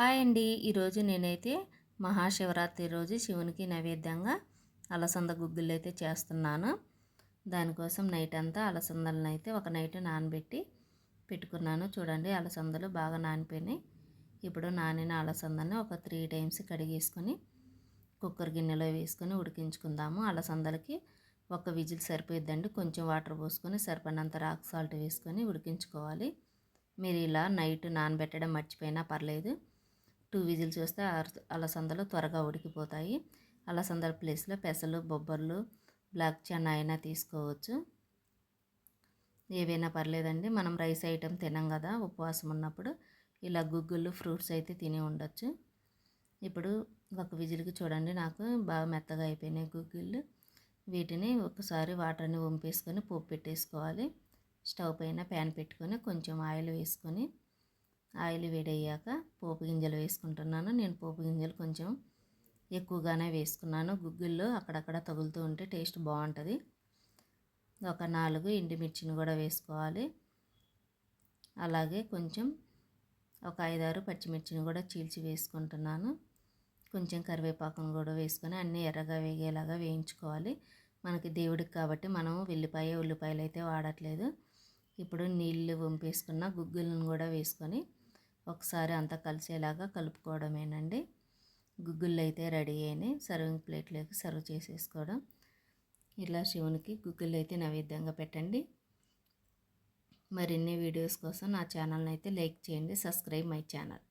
Hi అండి. ఈరోజు నేనైతే మహాశివరాత్రి రోజు శివునికి నైవేద్యంగా అలసంద గుగ్గులు అయితే చేస్తున్నాను. దానికోసం నైట్ అంతా అలసందలను అయితే ఒక నైట్ నానబెట్టి పెట్టుకున్నాను. చూడండి అలసందలు బాగా నానిపోయినాయి. ఇప్పుడు నానిన అలసందని ఒక త్రీ టైమ్స్ కడిగేసుకొని కుక్కర్ గిన్నెలో వేసుకొని ఉడికించుకుందాము. అలసందలకి ఒక విజిల్ సరిపోయిద్దండి. కొంచెం వాటర్ పోసుకొని సరిపడినంత రాక్ సాల్ట్ వేసుకొని ఉడికించుకోవాలి. మీరు ఇలా నైట్ నానబెట్టడం మర్చిపోయినా పర్లేదు. టూ విజిల్స్ వస్తే అలసందలు త్వరగా ఉడికిపోతాయి. అలసందల ప్లేస్లో పెసలు బొబ్బర్లు బ్లాక్ చెన్న అయినా తీసుకోవచ్చు. ఏవైనా పర్లేదండి. మనం రైస్ ఐటెం తినం కదా ఉపవాసం ఉన్నప్పుడు ఇలా గుగ్గులు ఫ్రూట్స్ అయితే తిని ఉండొచ్చు. ఇప్పుడు ఒక విజిల్కి చూడండి. నాకు బాగా మెత్తగా అయిపోయినాయి గుగ్గిళ్ళు. వీటిని ఒకసారి వాటర్ని వంపేసుకొని పోపు పెట్టేసుకోవాలి. స్టవ్ పైన ప్యాన్ పెట్టుకొని కొంచెం ఆయిల్ వేసుకొని ఆయిల్ వేడయ్యాక పోపు గింజలు వేసుకుంటున్నాను. నేను పోపు గింజలు కొంచెం ఎక్కువగానే వేసుకున్నాను. గుగ్గిళ్ళు అక్కడక్కడ తగులుతూ ఉంటే టేస్ట్ బాగుంటుంది. ఒక నాలుగు ఎండుమిర్చిని కూడా వేసుకోవాలి. అలాగే కొంచెం ఒక ఐదారు పచ్చిమిర్చిని కూడా చీల్చి వేసుకుంటున్నాను. కొంచెం కరివేపాకును కూడా వేసుకొని అన్నీ ఎర్రగా వేగేలాగా వేయించుకోవాలి. మనకి దేవుడికి కాబట్టి మనం వెల్లిపాయ ఉల్లిపాయలు అయితే వాడట్లేదు. ఇప్పుడు నీళ్ళు వంపేసుకున్న గుగ్గులను కూడా వేసుకొని ఒకసారి అంతా కలిసేలాగా కలుపుకోవడమేనండి. గుగ్గుళ్ళు అయితే రెడీ అయినాయి. సర్వింగ్ ప్లేట్లోకి సర్వ్ చేసేసుకోవడం. ఇలా శివునికి గుగ్గుళ్ళు అయితే నైవేద్యంగా పెట్టండి. మరిన్ని వీడియోస్ కోసం నా ఛానల్ని అయితే లైక్ చేయండి. Subscribe my channel.